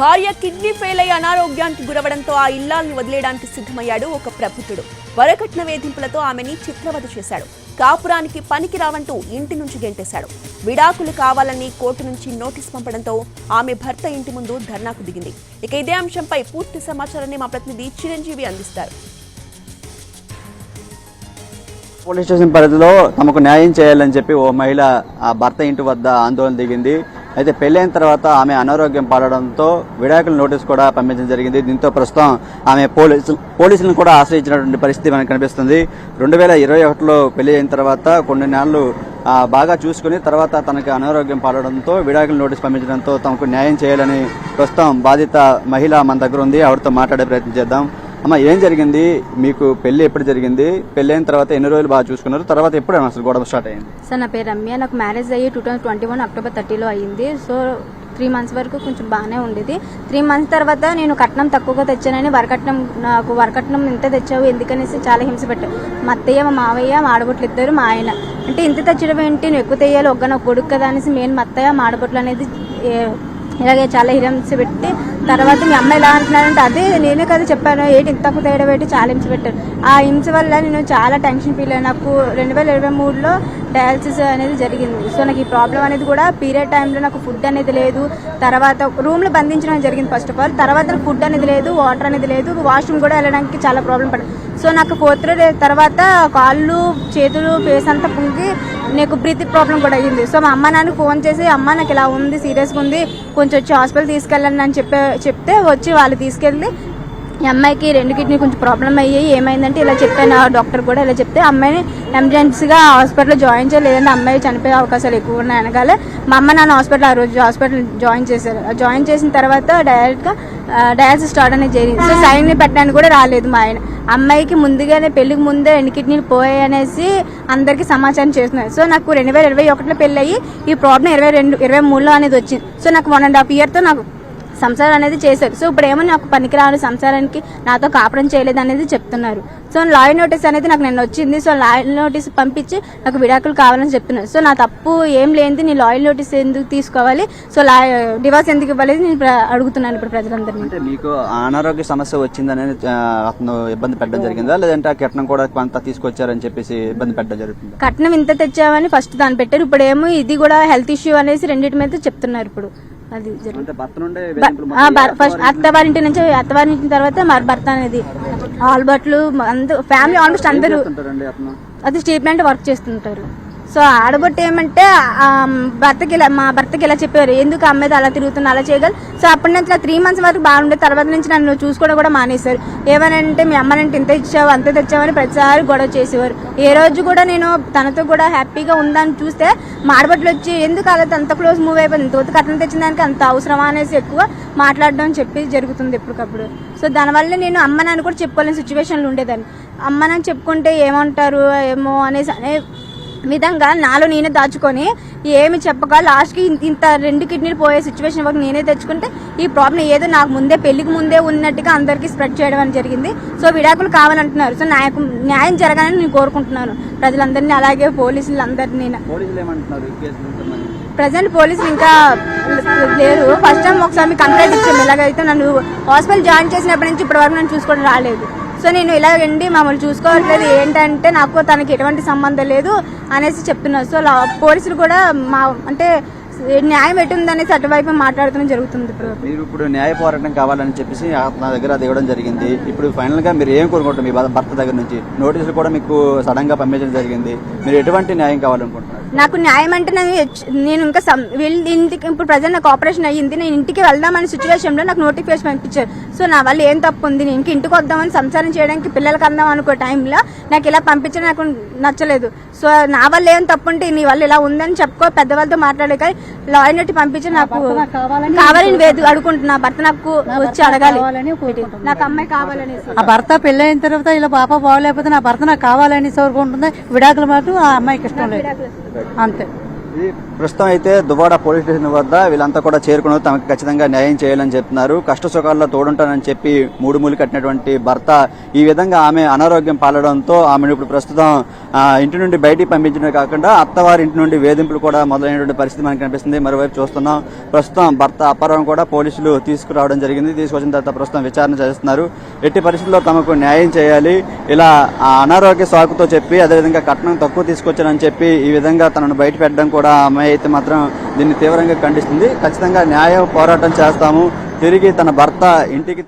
భార్య kidney fail అయ్యి అనారోగ్యానికి గురవడంతో ఆ ఇల్లాల్ని వదిలేయడానికి సిద్ధమయ్యాడు ఒక ప్రభుత్వడు వరకట్న వేధింపులతో ఆమెని చిత్రవధ చేశాడు. కాపురానికి పనికి రావంటూ ఇంటి నుంచి గెంటేశాడు. విడాకులు కావాలని కోర్టు నుంచి నోటీస్ పంపడంతో ఆమె భర్త ఇంటి ముందు ధర్నాకు దిగింది. ఇక ఇదే అంశంపై పూర్తి సమాచారాన్ని మా ప్రతినిధి చిరంజీవి అందిస్తారు. పోలీస్ స్టేషన్ పరిధిలో తమకు న్యాయం చేయాలని చెప్పి ఓ మహిళ ఆ భర్త ఇంటి వద్ద ఆందోళన దిగింది. అయితే పెళ్ళైన తర్వాత ఆమె అనారోగ్యం పాలడంతో విడాకుల నోటీస్ కూడా పంపించడం జరిగింది. దీంతో ప్రస్తుతం ఆమె పోలీసు పోలీసులను కూడా ఆశ్రయించినటువంటి పరిస్థితి మనకు కనిపిస్తుంది. రెండు వేల ఇరవై ఒకటిలో పెళ్ళి అయిన తర్వాత కొన్ని నెలలు బాగా చూసుకుని తర్వాత తనకు అనారోగ్యం పాలడంతో విడాకుల నోటీస్ పంపించడంతో తమకు న్యాయం చేయాలని ప్రస్తుతం బాధిత మహిళ మన దగ్గర ఉంది. ఆవిడతో మాట్లాడే ప్రయత్నం చేద్దాం. అమ్మ ఏం జరిగింది? మీకు పెళ్ళి ఎప్పుడు జరిగింది? పెళ్ళి అయిన తర్వాత ఎన్ని రోజులు బాగా చూసుకున్నారు? తర్వాత ఎప్పుడు అసలు గొడవ స్టార్ట్ అయింది సార్ నా పేరు రమ్య. నాకు మ్యారేజ్ అయ్యి two thousand twenty one October థర్టీలో అయ్యింది. సో త్రీ మంత్స్ వరకు కొంచెం బాగానే ఉండేది. త్రీ మంత్స్ తర్వాత నేను కట్నం తక్కువగా తెచ్చానని వరకట్నం నాకు వరకట్నం ఇంత తెచ్చావు ఎందుకనేసి చాలా హింస పెట్టావు మా అత్తయ్య మా మావయ్య మా ఆడబొట్లు ఇద్దరు మా ఆయన. అంటే ఇంత తెచ్చడం ఏంటి? నువ్వు ఎక్కువ తెయ్యాలి ఒక్క నాకు కొడుకు కదా అనేసి మెయిన్ మా అత్తయ్య మా ఆడబొట్లు అనేది ఏ- ఇలాగే చాలా హిరమ్స్ పెట్టి తర్వాత మీ అమ్మాయి ఎలా అంటున్నారంటే అదే నేనే కదా చెప్పాను ఏంటి ఇంత తక్కువ తేడా పెట్టి చాలా హింస పెట్టారు. ఆ హింస వల్ల నేను చాలా టెన్షన్ ఫీల్ అయ్యాను. నాకు రెండు వేల ఇరవై మూడులో డయాలసిస్ అనేది జరిగింది. సో నాకు ఈ ప్రాబ్లం అనేది కూడా పీరియడ్ టైంలో నాకు ఫుడ్ అనేది లేదు. తర్వాత రూమ్లో బంధించడం జరిగింది ఫస్ట్ ఆఫ్ ఆల్ తర్వాత ఫుడ్ అనేది లేదు వాటర్ అనేది లేదు. వాష్రూమ్ కూడా వెళ్ళడానికి చాలా ప్రాబ్లం పడింది సో నాకు ఫోర్త్ తర్వాత కాళ్ళు చేతులు ఫేస్ అంతా పొంగి నాకు బ్రీతింగ్ ప్రాబ్లం కూడా అయ్యింది. సో మా అమ్మ నాన్న ఫోన్ చేసి అమ్మ నాకు ఇలా ఉంది సీరియస్గా ఉంది కొంచెం వచ్చి హాస్పిటల్ తీసుకెళ్ళండి అని చెప్పే చెప్తే వచ్చి వాళ్ళు తీసుకెళ్ళి ఈ అమ్మాయికి రెండు కిడ్నీ కొంచెం ప్రాబ్లం అయ్యాయి. ఏమైందంటే ఇలా చెప్పాను. ఆ డాక్టర్ కూడా ఇలా చెప్తే అమ్మాయిని ఎమర్జెన్సీగా హాస్పిటల్లో జాయిన్ చేయాలి. లేదంటే అమ్మాయి చనిపోయే అవకాశాలు ఎక్కువ ఉన్నాయి అనగాలే. మా అమ్మ నాన్న హాస్పిటల్ ఆ రోజు హాస్పిటల్ జాయిన్ చేశారు. జాయిన్ చేసిన తర్వాత డైరెక్ట్గా డయాలసిస్ స్టార్ట్ అనేది జరిగింది. సో సైన్ పెట్టడానికి కూడా రాలేదు మా ఆయన. అమ్మాయికి ముందుగానే పెళ్ళికి ముందే రెండు కిడ్నీలు పోయాయి అనేసి అందరికీ సమాచారం చేస్తున్నారు. సో నాకు రెండు వేల ఇరవై ఒకటిలో పెళ్ళి అయ్యి ఈ ప్రాబ్లం ఇరవై రెండు ఇరవై మూడులో అనేది వచ్చింది. సో నాకు వన్ అండ్ హాఫ్ ఇయర్తో నాకు సంసారం అనేది చేశారు. సో ఇప్పుడు ఏమో నాకు పనికిరాని సంసారానికి నాతో కాపురం చేయలేదు అనేది చెప్తున్నారు. సో లాయర్ నోటీస్ అనేది నాకు నిన్న వచ్చింది. సో లాయర్ నోటీస్ పంపించి నాకు విడాకులు కావాలని చెప్తున్నారు. సో నా తప్పు ఏం లేనిది నీ లాయర్ నోటీస్ ఎందుకు తీసుకోవాలి? సో లా డివోర్స్ ఎందుకు ఇవ్వాలి నేను అడుగుతున్నాను ఇప్పుడు ప్రజలందరినీ. అంటే మీకు అనారోగ్య సమస్య వచ్చిందని అతను ఇబ్బంది పెట్టడం జరిగిందా? లేదంటే ఆ కిరణం కూడా కొంత తీసుకొచ్చారని చెప్పేసి ఇబ్బంది పెట్టడం జరుగుతుందా? కట్నం ఇంత తెచ్చామని ఫస్ట్ దాన్ని పెట్టారు. ఇప్పుడు ఏమో ఇది కూడా హెల్త్ ఇష్యూ అనేసి రెండింటి మీద చెప్తున్నారు ఇప్పుడు. అది ఫస్ట్ అత్తవారింటి నుంచి అత్తవారింటి తర్వాత మరి భర్త అనేది ఆల్బర్ట్లు అందరూ ఫ్యామిలీ ఆల్మోస్ట్ అందరూ అది స్టీల్ ప్లాంట్ వర్క్ చేస్తుంటారు. సో ఆడబొట్టి ఏమంటే భర్తకి ఇలా మా భర్తకి ఇలా చెప్పారు ఎందుకు అమ్మాయి అలా తిరుగుతున్నా అలా చేయగలరు సో అప్పటి నుంచి త్రీ మంత్స్ వరకు బాగుండే తర్వాత నుంచి నన్ను చూసుకోవడం కూడా మానేశారు. ఏమనంటే మీ అమ్మనంటే ఇంత ఇచ్చావు అంత తెచ్చావని ప్రతిసారి గొడవ చేసేవారు. ఏ రోజు కూడా నేను తనతో కూడా హ్యాపీగా ఉందని చూస్తే మాడబట్లు వచ్చి ఎందుకు అలా అంత క్లోజ్ మూవ్ అయిపోయింది? తోత కట్నం తెచ్చిన దానికి అంత అవసరమా? అనేసి ఎక్కువ మాట్లాడడం చెప్పి జరుగుతుంది ఎప్పటికప్పుడు. సో దానివల్ల నేను అమ్మ నాన్న కూడా చెప్పుకోలేని సిచ్యువేషన్లు ఉండేదాన్ని. అమ్మ నాన్న చెప్పుకుంటే ఏమంటారు ఏమో అనేసి అనే విధంగా నాలో నేనే దాచుకొని ఏమి చెప్పక లాస్ట్కి ఇంత- ఇంత రెండు కిడ్నీలు పోయే సిచ్యువేషన్ వరకు నేనే తెచ్చుకుంటే ఈ ప్రాబ్లం ఏదో నాకు ముందే పెళ్ళికి ముందే ఉన్నట్టుగా అందరికీ స్ప్రెడ్ చేయడం అని జరిగింది. సో విడాకులు కావాలంటున్నారు. సో నాకు న్యాయం జరగాలని నేను కోరుకుంటున్నాను. ప్రజలందరినీ అలాగే పోలీసులు అందరినీ? ప్రజెంట్ పోలీసులు ఇంకా లేరు. ఫస్ట్ టైం ఒకసారి మీకు కంప్లైంట్ ఇచ్చాము. ఇలాగైతే నన్ను హాస్పిటల్ జాయిన్ చేసినప్పటి నుంచి ఇప్పటి వరకు నన్ను చూసుకోవడం రాలేదు. సో నేను ఇలా ఉండి మమ్మల్ని చూసుకోవట్లేదు. ఏంటంటే నాకు తనకి ఎటువంటి సంబంధం లేదు అనేసి చెప్తున్నారు. సో పోలీసులు కూడా మా అంటే న్యాయం ఎటుందనేసి అటువైపు మాట్లాడటం జరుగుతుంది. ఇప్పుడు మీరు ఇప్పుడు న్యాయ పోరాటం కావాలని చెప్పేసి నా దగ్గర అది ఇవ్వడం జరిగింది. ఇప్పుడు ఫైనల్గా మీరు ఏం కోరుకుంటారు మీ భర్త- భర్త దగ్గర నుంచి? నోటీసులు కూడా మీకు సడన్గా పంపించడం జరిగింది. మీరు ఎటువంటి న్యాయం కావాలనుకుంటున్నారు? నాకు న్యాయం అంటే నేను ఇంకా వెళ్ళి ఇంటికి ఇప్పుడు ప్రజెంట్ నాకు ఆపరేషన్ అయ్యింది నేను ఇంటికి వెళ్దామనే సిచ్యువేషన్లో నాకు నోటిఫికేషన్ పంపించారు. సో నా వల్ల ఏం తప్పు ఉంది? నేను ఇంక ఇంటికి వద్దామని సంసారం చేయడానికి పిల్లలకి అందాం అనుకో టైంలో నాకు ఇలా పంపించడం నాకు నచ్చలేదు. సో నా వల్ల ఏం తప్పు ఉంటే నీ వల్ల ఇలా ఉందని చెప్పుకో పెద్దవాళ్ళతో మాట్లాడే కానీ లాయర్ నట్టి పంపించి నాకు కావాలని వేదు అడుగుంటున్నా భర్త నాకు వచ్చి అడగాలి. నాకు అమ్మాయి కావాలనేసి ఆ భర్త పెళ్ళైన తర్వాత ఇలా పాప బాగోలేకపోతే నా భర్త నాకు కావాలని కోరుకుంటుంది విడాకులు మాత్రం ఆ అమ్మాయికి ఇష్టం లేదు. అంతే. ప్రస్తుతం అయితే దువ్వాడ పోలీస్ స్టేషన్ వద్ద వీళ్ళంతా కూడా చేరుకున్నారు. తమకు ఖచ్చితంగా న్యాయం చేయాలని చెప్తున్నారు. కష్ట సుఖాల్లో తోడుంటానని చెప్పి మూడు మూలు కట్టినటువంటి భర్త ఈ విధంగా ఆమె అనారోగ్యం పాలడంతో ఆమెను ఇప్పుడు ప్రస్తుతం ఇంటి నుండి బయటికి పంపించడమే కాకుండా అత్తవారి ఇంటి నుండి వేధింపులు కూడా మొదలైనటువంటి పరిస్థితి మనకు కనిపిస్తుంది. మరోవైపు చూస్తున్నాం. ప్రస్తుతం భర్త అప్పారావు కూడా పోలీసులు తీసుకురావడం జరిగింది. తీసుకొచ్చిన తర్వాత ప్రస్తుతం విచారణ చేస్తున్నారు. ఎట్టి పరిస్థితుల్లో తమకు న్యాయం చేయాలి. ఇలా అనారోగ్య సాకుతో చెప్పి అదేవిధంగా కట్నం తక్కువ తీసుకొచ్చానని చెప్పి ఈ విధంగా తనను బయట పెట్టడం కూడా ఆమె అయితే మాత్రం దీన్ని తీవ్రంగా ఖండిస్తుంది. ఖచ్చితంగా న్యాయ పోరాటం చేస్తాము. తిరిగి తన భర్త ఇంటికి